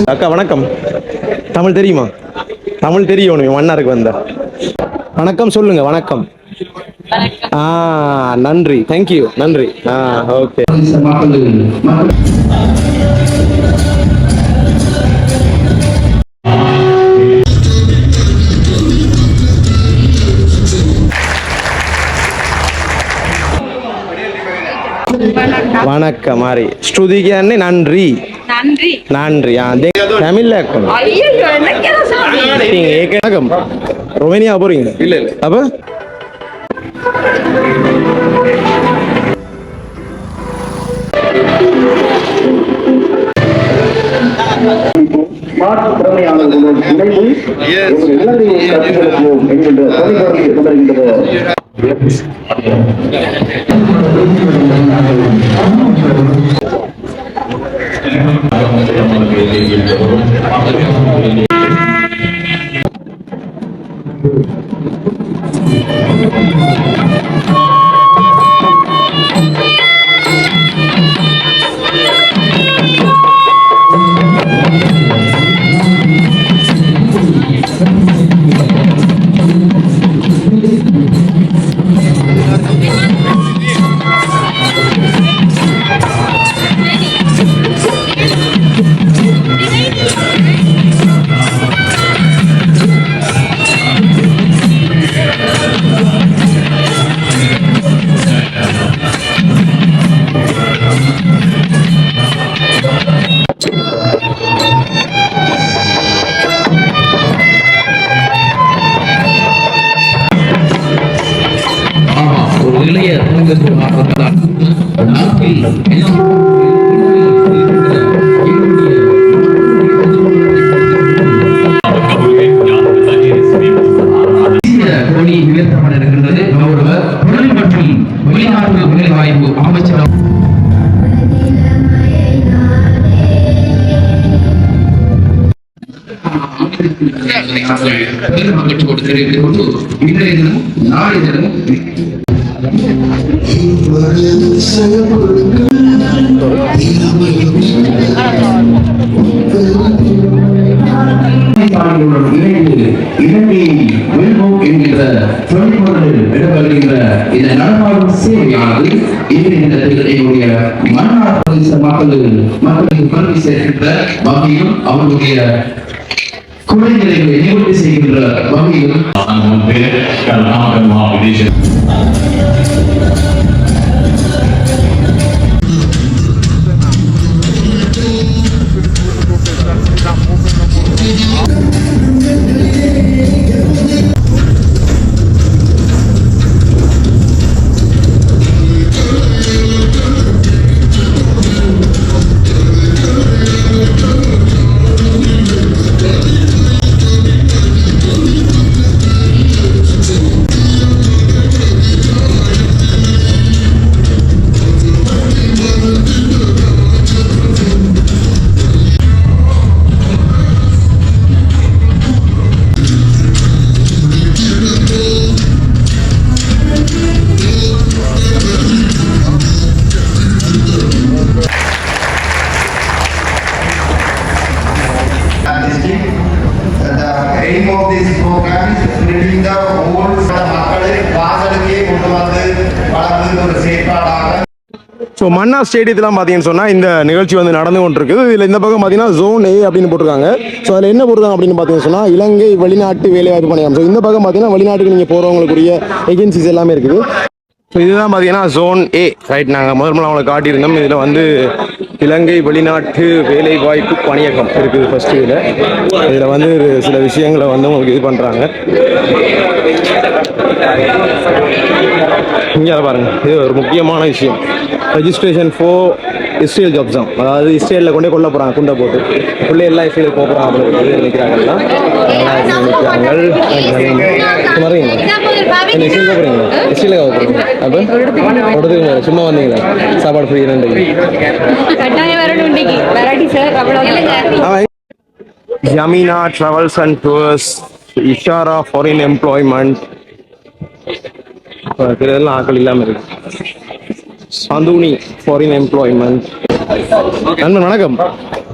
அக்கா வணக்கம். தமிழ் தெரியுமா? தமிழ் தெரியும் மன்னாருக்கு வந்தா. வணக்கம் சொல்லுங்க வணக்கம். ஆ நன்றி. தேங்க்யூ நன்றி. ஆ ஓகே வணக்கம் மாறி. ஸ்ருதிக்கு அண்ணே நன்றி. நன்றி. நன்றி. தமிழ்ல நீங்க ரொமேனியா போறீங்க. இல்ல இல்ல. அப்ப? ಟೆಲಿಫೋನ್ ಮೂಲಕ கொடி உயர்த்தப்பட இருக்கின்றது. கௌரவ தொழில் மற்றும் வெளிநாட்டு வேலைவாய்ப்பு அமைச்சர் பெரும் இன்றைய தினமும் நாளைய தினமும் பாடல்களுடன் வெல்வோம் என்கின்ற இடம்பெறுகின்ற இந்த நடமாடும் சேவையானது இன்றைய தினத்தில் என்னுடைய மன்னார் பிரதேச மக்கள் மக்களுக்கு பெருமை சேர்க்கின்ற நிவர்த்தி செய்கின்ற வகையிலும் ஸோ மன்னா ஸ்டேடியத்திலாம் பார்த்தீங்கன்னு சொன்னால் இந்த நிகழ்ச்சி வந்து நடந்து கொண்டிருக்குது. இதில் இந்த பக்கம் பார்த்தீங்கன்னா ஜோன் ஏ அப்படின்னு போட்டிருக்காங்க. ஸோ அதில் என்ன போட்டிருக்காங்க அப்படின்னு பார்த்தீங்கன்னு சொன்னால் இலங்கை வெளிநாட்டு வேலைவாய்ப்பு பணியம் ஸோ இந்த பக்கம் பார்த்தீங்கன்னா வெளிநாட்டுக்கு நீங்கள் போகிறவங்களுக்குரிய ஏஜென்சிஸ் எல்லாமே இருக்குது. இதுதான் பார்த்தீங்கன்னா ஜோன் ஏ ரைட் நாங்கள் முதல் முதல்ல அவங்களை காட்டியிருந்தோம். இதில் வந்து இலங்கை வெளிநாட்டு வேலை வாய்ப்பு பணியகம் இருக்குது ஃபர்ஸ்ட் இதில். இதில் வந்து சில விஷயங்களை வந்து உங்களுக்கு இது பண்ணுறாங்க இங்கே பாருங்க. இது ஒரு முக்கியமான விஷயம். ரெஜிஸ்ட்ரேஷன் ஃபோர் இஸ்ரேல் ஜாப்ஸ் தான். அதாவது இஸ்ரேலில் கொண்டே கொல்ல போகிறாங்க குண்டை போட்டு. பிள்ளை எல்லாம் இஸ்ரேலுக்கு போக போகிறாங்க அப்படின்னு நினைக்கிறாங்கல்ல நினைக்கிறாங்க வரீங்க என்ன இஸ்ரேல் போகிறீங்க இஸ்ரேலுக்கு போகிறீங்க அப்போ மேலே சும்மா வந்தீங்களா சாப்பாடு ஃப்ரீ ரெண்டு Yamina Travels and Tours, Ishara Foreign Employment. இதெல்லாம் ஆக்கள் இல்லாம இருக்கு சந்துனி ஃபாரின் எம்ப்ளாய்மெண்ட் நண்பன் வணக்கம்.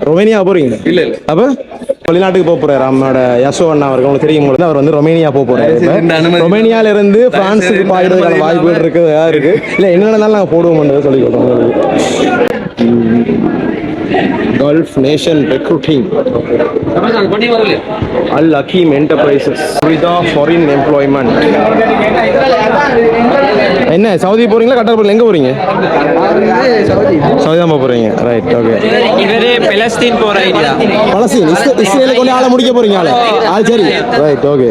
ரொமேனியா போறீங்க இல்ல, இல்ல. அப்ப வெளிநாட்டுக்கு போக போறாரு நம்மளோட யசோ அண்ணா அவருக்கு உங்களுக்கு தெரியும் போது அவர் வந்து ரொமேனியா போக போறாரு. ரொமேனியால இருந்து பிரான்ஸுக்கு வாய்ப்புகள் இல்லாம- இருக்கு. இருக்கு. இல்ல என்ன நடந்தாலும் நாங்க போடுவோம் சொல்லி கொடுத்தோம். Gulf Nation recruiting Al Akeem enterprises foreign employment என்ன சவுதி போறீங்களா கட்டார் போறீங்க எங்க போறீங்க? சவுதி தான் போறீங்க. ரைட் ஓகே இவரே பெலஸ்தீன் போற ஐடியா பலஸ்தீன் இஸ்ரேல கொண்டு ஆள முடிக்க போறீங்க ஆளு. ஆ சரி. ரைட் ஓகே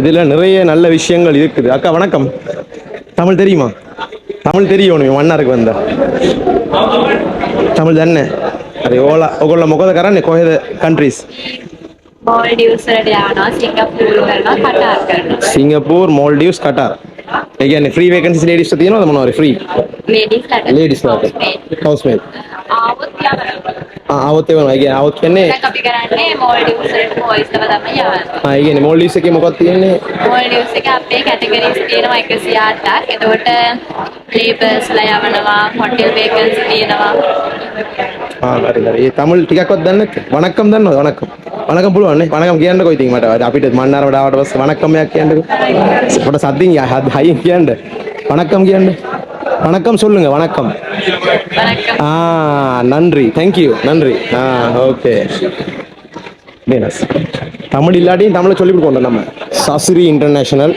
இதுல நிறைய நல்ல விஷயங்கள் இருக்குது. அக்கா வணக்கம். தமிழ் தெரியுமா? தமிழ் தெரியும் நீ மன்னாருக்கு வந்த. தமிழ் தானே? அரே ஓலா ஒகொள்ள முகத கரன் கோஹெத countries Maldives Singapore Maldives Qatar. ඒ කියන්නේ ෆ්‍රී වේකන්සිස් ලේඩිස්ට තියෙනවද? මොනවාරි ෆ්‍රී ලේඩිස්ලාට ලේඩිස්ලාට හවුස්මේට් ආවොත් යවනවා ආ ආවොත් එවනවා. ඒ කියන්නේ ආවොත් කියන්නේ දැන් අපි කරන්නේ මොල්ඩිව්ස් වලට වොයිස් එක තමයි යවන්නේ ආ ඒ කියන්නේ මොල්ඩිව්ස් එකේ මොකක්ද තියෙන්නේ? මොල්ඩිව්ස් එකේ අපේ කැටගරිස් තියෙනවා 108ක් එතකොට ලේබර්ස් ලා යවනවා හොටෙල් වේකන්සි තියෙනවා. ආ හරි හරි. ඒ තමිල් ටිකක්වත් දන්නේ නැත්ද වණක්කම් දන්නවද? වණක්කම්. வணக்கம் පුළුවන්නේ වනකම් කියන්න කොයිතින් මට අපිට මන්නාරමට ආවට පස්සේ වනකම්යක් කියන්නකො පොඩ සද්දින් හයියෙන් කියන්න வணக்கம் කියන්න வணக்கம் சொல்லுங்க வணக்கம். ஆ நன்றி. தேங்க்யூ நன்றி. ஆ ஓகே. மீனஸ் தமிழ் இல்லாட்டியும் தமிழை சொல்லி கொடுக்கணும் நம்ம. சசிரி இன்டர்நேஷனல்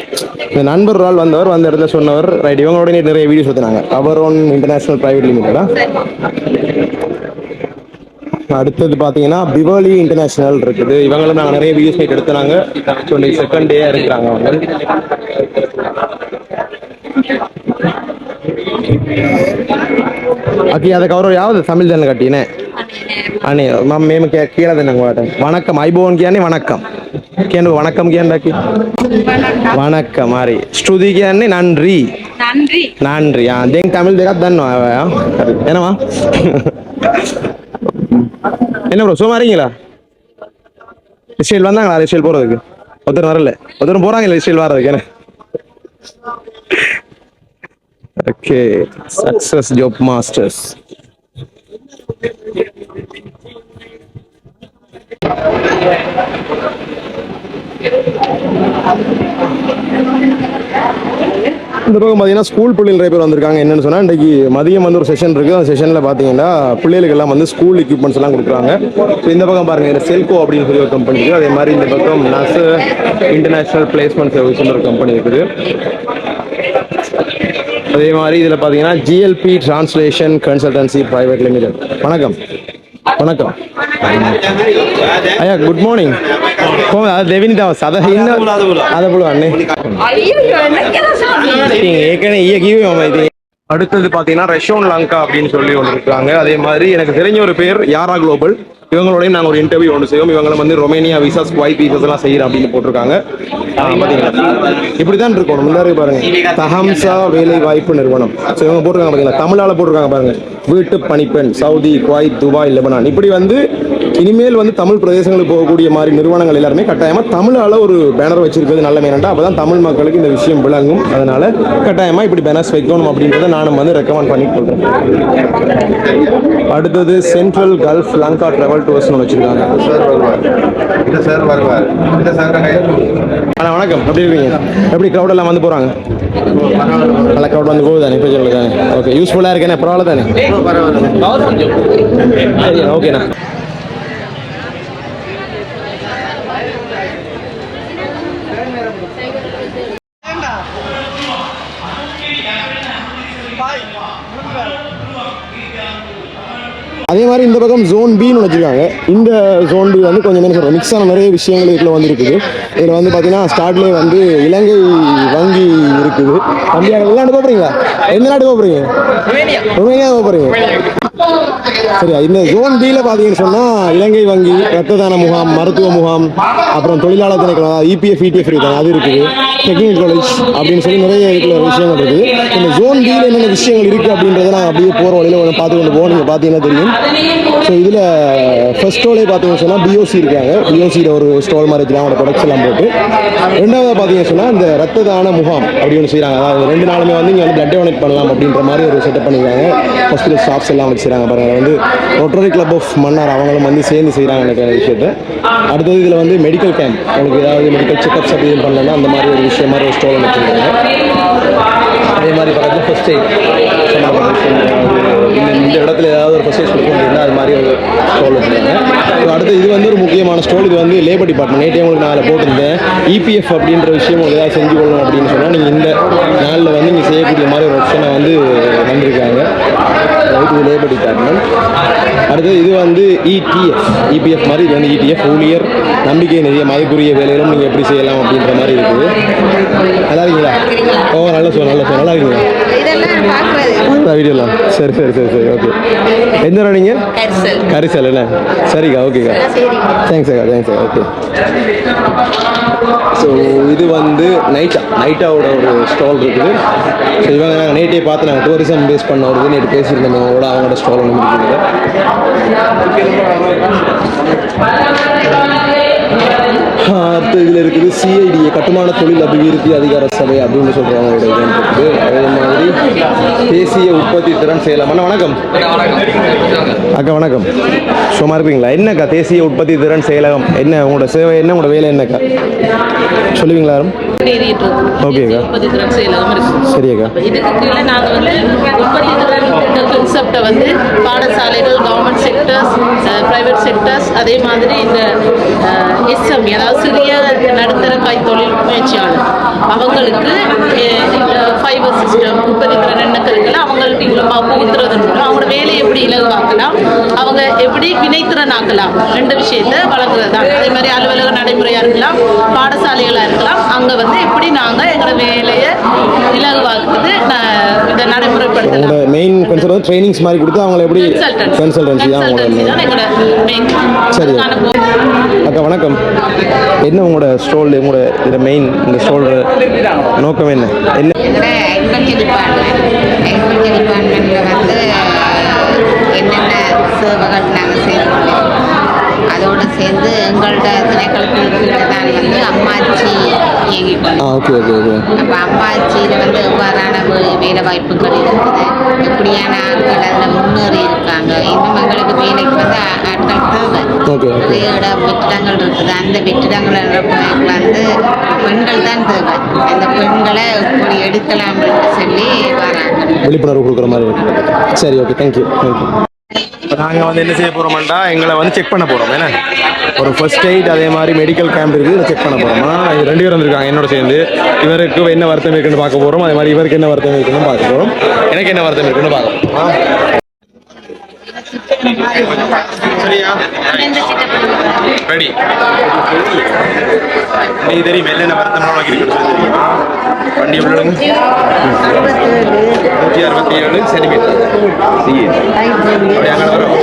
இந்த நண்பர் ஆள் வந்தவர் வந்த இடத்துல சொன்னவர். ரைட் இவங்களோட நிறைய வீடியோஸ் எடுத்தாங்க அவர் ஒன் இன்டர்நேஷனல் ப்ரைவேட் லிமிட்டடா அடுத்தது பார்த்தீங்கன்னா பிவாலி இன்டர்நேஷனல் இருக்குது. இவங்களும் நாங்கள் நிறைய வீடியோஸ் நைட் எடுத்துனாங்க. டுவெண்ட்டி செகண்ட் டே இருக்கிறாங்க அவங்க. ஓகே அதை கவர் யாவது தமிழ் தானே கட்டினேன் அண்ணே மேம் மேம் கே கீழே தானே வணக்கம். ஐபோன் கேனே வணக்கம். கேண்டு வணக்கம் கேண்டாக்கி வணக்கம். மாரி ஸ்ருதி கேன்னு நன்றி. நன்றி. நன்றி. ஆ தேங்க தமிழ் தேகா தன்னுவா ஏனவா என்ன ப்ரோ சும்மா இருக்கீங்களா இஸ்ரேல் வந்தாங்களா இஸ்ரேல் போறதுக்கு ஒருத்தர் வரல ஒருத்தர் போறாங்க இல்லை இஸ்ரேல் வர்றதுக்கு என்ன ஓகே சக்சஸ் ஜாப் மாஸ்டர்ஸ் இந்த பக்கம் பார்த்தீங்கன்னா ஸ்கூல் பிள்ளைகள் நிறைய பேர் வந்திருக்காங்க. என்னென்னு சொன்னால் இன்றைக்கு மதியம் வந்து ஒரு செஷன் இருக்குது அந்த செஷனில் பார்த்தீங்கன்னா பிள்ளைகளுக்கெல்லாம் வந்து ஸ்கூல் எக்யூப்மெண்ட்ஸ் எல்லாம் கொடுக்குறாங்க. ஸோ இந்த பக்கம் பாருங்க இந்த செல்கோ அப்படின்னு சொல்லி ஒரு கம்பெனி இருக்குது. அதே மாதிரி இந்த பக்கம் நஸ் இன்டர்நேஷனல் பிளேஸ்மெண்ட் சர்வீஸ் ஒரு கம்பெனி இருக்குது. அதே மாதிரி இதில் பார்த்தீங்கன்னா GLP translation consultancy private limited வணக்கம். வணக்கம். ஐயா குட் மார்னிங் ரெவினிதா சதை இன்னும் அதை போடுவாண்ணே ஏற்கனவே ஈ கிவே இது. அடுத்தது பார்த்தீங்கன்னா ரஷ்யன் லங்கா அப்படின்னு சொல்லி ஒன்று இருக்காங்க. அதே மாதிரி எனக்கு தெரிஞ்ச ஒரு பேர் யாரா குளோபல்? இவங்களோடையும் நாங்கள் ஒரு இன்டர்வியூ ஒன்று செய்வோம். இவங்களை வந்து ரொமேனியா விசாஸ் குவைத் விசாஸ் எல்லாம் செய்யறோம் அப்படின்னு போட்டிருக்காங்க. பார்த்தீங்களா இப்படி தான் இருக்கும் முன்னாடி பாருங்க. தஹம்சா வேலை வாய்ப்பு நிறுவனம். ஸோ இவங்க போட்டிருக்காங்க பார்த்தீங்களா தமிழால் போட்டிருக்காங்க பாருங்க. வீட்டு பணிப்பெண் சவுதி குவைத் துபாய் லெபனான். இப்படி வந்து இனிமேல் வந்து தமிழ் பிரதேசங்களுக்கு போகக்கூடிய மாதிரி நிறுவனங்கள் எல்லாருமே கட்டாயமா தமிழால ஒரு பேனர் வச்சிருக்கிறது நல்ல மேனண்டா அப்பதான் தமிழ் மக்களுக்கு இந்த விஷயம் விளங்கும். அதனால கட்டாயமா இப்படி பேனர்ஸ் வைக்கணும் அப்படின்றத நானும் வந்து ரெக்கமெண்ட் பண்ணி கொள்றேன் அடுத்தது சென்ட்ரல் கல்ஃப் லங்கா டிராவல் டூர்ஸ்னு வச்சிருக்காங்க. அண்ணா வணக்கம். எப்படி இருக்கீங்க? எப்படி crowd எல்லாம் வந்து போறாங்க? நல்ல க்ரௌட் வந்து போகுது தானே இப்போ சொல்லு தானே ஓகே யூஸ்ஃபுல்லாக இருக்கேனே பரவாயில்ல தானே? ஓகேண்ணா அதே மாதிரி இந்த பக்கம் ஜோன் பின்னு வச்சிருக்காங்க. இந்த ஜோன் பி வந்து கொஞ்சம் என்ன சொல்கிறோம் மிக்ஸ் ஆன நிறைய விஷயங்கள் இதில் வந்து இருக்குது இதில் வந்து பார்த்தீங்கன்னா ஸ்டார்ட்லேயே வந்து இலங்கை வங்கி இருக்குது. தம்பியாக எல்லா நாடு போகிறீங்களா எந்த நாடு போகிறீங்க ரொமேனியா. போகிறீங்க சரி இந்த ஜோன் பியில் பார்த்தீங்கன்னு சொன்னால் இலங்கை வங்கி ரத்த தான முகாம் மருத்துவ முகாம் அப்புறம் தொழிலாளர் திணைக்களம் இபிஎஃப் இடிஎஃப் இருக்காங்க அது இருக்குது. டெக்னிக்கல் காலேஜ் அப்படின்னு சொல்லி நிறைய இருக்கிற விஷயங்கள் இருக்குது. இந்த ஜோன் பியில் என்னென்ன விஷயங்கள் இருக்குது அப்படின்றத நான் அப்படியே போகிற வழியில் ஒன்று பார்த்து கொண்டு போகணும். நீங்கள் பார்த்தீங்கன்னா தெரியும். ஸோ இதில் ஃபர்ஸ்ட் ஸ்டோலே பார்த்தீங்கன்னு சொன்னால் பிஓசி இருக்காங்க. பிஓசியில் ஒரு ஸ்டால் மாதிரி வச்சுருக்காங்க அவங்களோட ப்ரொடக்ட்ஸ் எல்லாம் போட்டு. ரெண்டாவது பார்த்தீங்கன்னு சொன்னால் இந்த ரத்த தான முகாம் அப்படின்னு செய்கிறாங்க அதாவது ரெண்டு நாளுமே வந்து இங்கே வந்து பிளட் டொனேட் பண்ணலாம் அப்படின்ற மாதிரி ஒரு செட்டப் பண்ணியிருக்காங்க ஹாஸ்பிட்டல் ஸ்டாஃப்ஸ் எல்லாம் வச்சு செய்கிறாங்க பாருங்கள் வந்து ரொட்டரி கிளப் ஆஃப் மன்னார் அவங்களும் வந்து சேர்ந்து செய்கிறாங்க எனக்கு விஷயத்தை. அடுத்தது இதில் வந்து மெடிக்கல் கேம்ப் உங்களுக்கு ஏதாவது மெடிக்கல் செக்அப்ஸ் அப்படி பண்ணலன்னா அந்த மாதிரி ஒரு விஷயம் மாதிரி ஒரு ஸ்டோல் வச்சுருக்காங்க. அதே மாதிரி பார்த்தீங்கன்னா ஃபஸ்ட் எய்ட் சம்மந்தப்பட்ட இந்த இடத்துல ஏதாவது ஒரு எய்ட் கொடுக்க முடியும்னா அது மாதிரி ஒரு ஸ்டோல் வச்சுருக்காங்க ஸோ அடுத்து இது வந்து ஒரு முக்கியமான ஸ்டோல் இது வந்து லேபர் டிபார்ட்மெண்ட் நேற்றே உங்களுக்கு நான் போட்டிருந்தேன். இபிஎஃப் அப்படின்ற விஷயம் உங்களுக்கு ஏதாவது செஞ்சு கொள்ளணும் அப்படின்னு சொன்னால் நீங்கள் இந்த நாளில் வந்து நீங்கள் செய்யக்கூடிய மாதிரி ஒரு ஆப்ஷனை வந்து வந்திருக்காங்க. அதாவது இது லேபர் டிபார்ட்மெண்ட் அடுத்தது இது வந்து E இடிஎஃப் இபிஎஃப் மாதிரி இது வந்து இடிஎஃப் ஊழியர் நம்பிக்கை நிறைய மதிப்புரிய வேலைகளும் நீங்கள் எப்படி செய்யலாம் அப்படின்ற மாதிரி இருக்குது. நல்லா இருக்கீங்களா? ஓ நல்ல சோ நல்ல சோ நல்லா இருக்கீங்களா? வீடியோலாம் சரி சரி சரி சரி. ஓகே எந்த இடம் நீங்கள் கரிசல். கரிசல் என்ன? சரிக்கா ஓகேக்கா. தேங்க்ஸ் அக்கா தேங்க்ஸ் அக்கா ஓகே ஸோ இது வந்து நைட்டா. நைட்டாவோட ஒரு ஸ்டால் இருக்குது. ஸோ இவங்க நாங்கள் நேட்டே பார்த்து நாங்கள் டூரிசம் பேஸ் பண்ண ஒரு இது நேற்று பேசியிருந்தோம். அவங்களோட அவங்களோட ஸ்டால் ஒன்று இருக்குது அடுத்து இதில் இருக்குது சிஐடிஏ கட்டுமான தொழில் அபிவிருத்தி அதிகார சபை அப்படின்னு சொல்கிறாங்க இருக்குது அதே மாதிரி தேசிய உற்பத்தி திறன் செயலம் அண்ணா வணக்கம். அக்கா வணக்கம். சும்மா இருப்பீங்களா? என்னக்கா தேசிய உற்பத்தி திறன் செயலகம்? என்ன உங்களோட சேவை என்ன உங்களோட வேலை என்னக்கா? சொல்லுவீங்களா ஓகேக்கா உற்பத்தி திறன் வந்து கான்செப்டை வந்து பாடசாலைகள் கவர்மெண்ட் செக்டர்ஸ் ப்ரைவேட் செக்டர்ஸ் அதே மாதிரி இந்த எஸ்எம் அதாவது சிறிய நடுத்தர கைத்தொழில் முயற்சியாளர். அவங்களுக்கு ஃபைபர் சிஸ்டம் உற்பத்தி திறன் எண்ணங்கள் அவங்களுக்கு மூலமாக புகுத்துறதன் மூலம் அவங்களோட வேலையை எப்படி இலகுவாக்கலாம் அவங்க எப்படி வினைத்திறன் ஆக்கலாம் ரெண்டு விஷயத்தை வழங்குறது தான் அதே மாதிரி அலுவலக நடைமுறையாக இருக்கலாம் பாடசாலைகளாக இருக்கலாம் அங்கே வந்து எப்படி நாங்கள் எங்களோட வேலையை இலகுவாக்குறது நான் இதை நடைமுறைப்படுத்தலாம். உங்களோட மெயின் கன்சர்ன் வந்து ட்ரைனிங்ஸ் மாதிரி கொடுத்து அவங்கள எப்படி கன்சல்டன்சி தான் main. சரி. அக்கா வணக்கம். என்ன உங்களோட ஸ்டோல் உங்களோட இதில் மெயின் இந்த ஸ்டோல் நோக்கம் என்ன? என்ன? ஓகே ஓகே ஓகே அப்போ அம்மாச்சியில் வந்து எவ்வாறான வேலை வாய்ப்புகள் இருக்குது? எப்படியான ஆட்கள் அதில் முன்னேறி இருக்காங்க இன்னும் எங்களுக்கு வேலைக்கு வந்து ஆட்கள் தேவை ஓகே ஓகே இடம் வெற்றிடங்கள் இருக்குது. அந்த வெற்றிடங்கள் வந்து பெண்கள் தான் தேவை. அந்த பெண்களை இப்படி எடுக்கலாம் என்று சொல்லி வராங்க. விழிப்புணர்வு கொடுக்குற மாதிரி இருக்கு. சரி ஓகே தேங்க்யூ தேங்க்யூ இப்போ நாங்கள் வந்து என்ன செய்ய போகிறோம்டா எங்களை வந்து செக் பண்ண போகிறோம் என்ன? ஒரு ஃபர்ஸ்ட் எய்ட் அதே மாதிரி மெடிக்கல் கேம்ப் இருக்குது இதை செக் பண்ண போகிறோமா இது ரெண்டு பேர் வந்திருக்காங்க என்னோட சேர்ந்து. இவருக்கு என்ன வருத்தம் இருக்குன்னு பார்க்க போகிறோம் அதே மாதிரி இவருக்கு என்ன வருத்தம் இருக்குன்னு பார்க்க போகிறோம் எனக்கு என்ன வருத்தம் இருக்குன்னு பார்க்க போகிறோம் சரியா ரெடி. நீ தெரியும் என்னென்ன வருத்தம் உனக்கு இருக்குன்னு சொல்லி தெரியுமா. வண்டி எவ்வளோ நூற்றி அறுபத்தி ஏழு சென்டிமீட்டர் அப்படி அங்கே வரும்.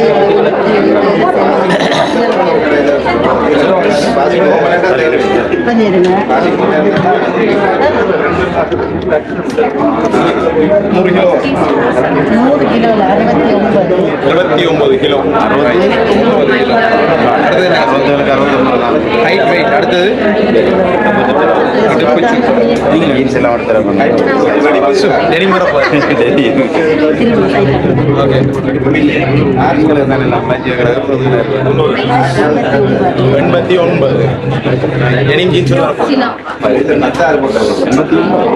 நூறு கிலோ இருபத்தி ஒன்பது கிலோ அடுத்தது என்ன ஹைட் வெயிட் அடுத்தது இடுப்புச்சு. சு, நெறிமுறை போகுது. ஓகே. எண்பத்தி ஒன்பது எனிம் ஜீன்ஸ் இதுல தானே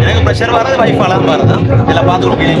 எனக்கு ப்ரெஷர் வராது வைஃப் அழகு வருது இதில் பார்த்துருக்கேன்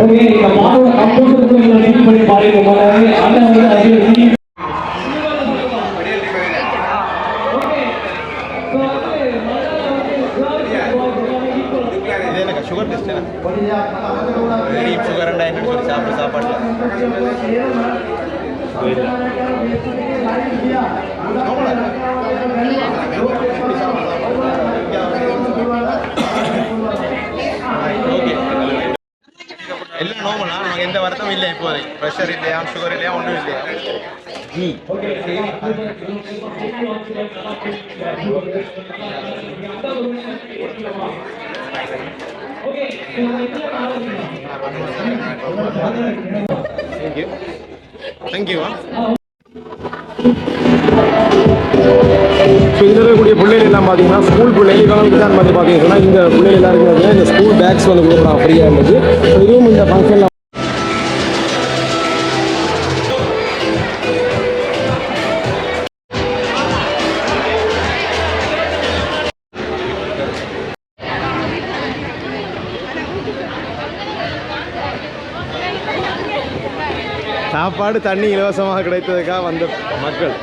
ஓகே இந்த மாடோட கம்போசருக்கு நீங்கள் ரீட் பண்ணி பாருங்க முதல்ல அண்ணன் வந்து அது read இது எனக்கு சுகர் டெஸ்ட் சுகர் என்னன்னு சொல்லி சாப்பிட்டு சாப்பாட்டில் ஓகே எல்லாம் நோமலா நமக்கு எந்த வருத்தமும் இல்லை இப்போதைக்கு. ப்ரெஷர் இல்லையா? சுகர் இல்லையா? ஒன்றும் இல்லையா? தேங்க்யூ தேங்க்யூ ஸோ இதில் இருக்கக்கூடிய பிள்ளைகள் எல்லாம் பார்த்தீங்கன்னா ஸ்கூல் பிள்ளைகளுக்கு தான் வந்து பார்த்தீங்கன்னா இந்த பிள்ளைகள் எல்லாருமே பார்த்தீங்கன்னா இந்த ஸ்கூல் பேக்ஸ் வந்து கொடுக்குறாங்க ஃப்ரீயாக இருந்தது. இதுவும் இந்த ஃபங்க்ஷனில் சாப்பாடு தண்ணி இலவசமாக கிடைத்ததுக்காக வந்த மக்கள்.